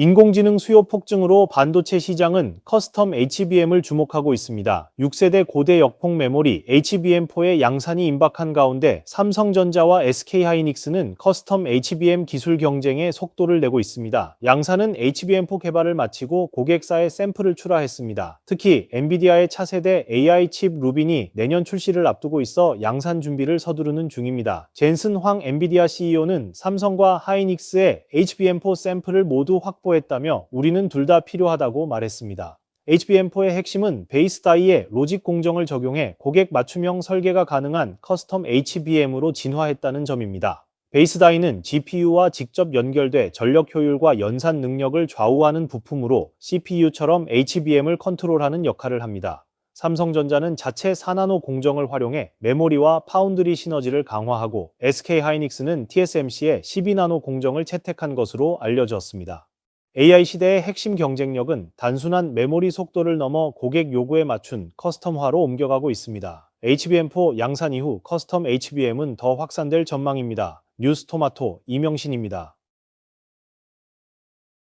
인공지능 수요 폭증으로 반도체 시장은 커스텀 HBM을 주목하고 있습니다. 6세대 고대 역폭 메모리 HBM4의 양산이 임박한 가운데 삼성전자와 SK하이닉스는 커스텀 HBM 기술 경쟁에 속도를 내고 있습니다. 양산은 HBM4 개발을 마치고 고객사에 샘플을 출하했습니다. 특히 엔비디아의 차세대 AI 칩 루빈이 내년 출시를 앞두고 있어 양산 준비를 서두르는 중입니다. 젠슨 황 엔비디아 CEO는 삼성과 하이닉스의 HBM4 샘플을 모두 확보 했다며 우리는 둘 다 필요하다고 말했습니다. HBM4의 핵심은 베이스 다이에 로직 공정을 적용해 고객 맞춤형 설계가 가능한 커스텀 HBM으로 진화했다는 점입니다. 베이스 다이는 GPU와 직접 연결돼 전력 효율과 연산 능력을 좌우하는 부품으로 CPU처럼 HBM을 컨트롤하는 역할을 합니다. 삼성전자는 자체 4나노 공정을 활용해 메모리와 파운드리 시너지를 강화하고 SK하이닉스는 TSMC의 12나노 공정을 채택한 것으로 알려졌습니다. AI 시대의 핵심 경쟁력은 단순한 메모리 속도를 넘어 고객 요구에 맞춘 커스텀화로 옮겨가고 있습니다. HBM4 양산 이후 커스텀 HBM은 더 확산될 전망입니다. 뉴스 토마토 이명신입니다.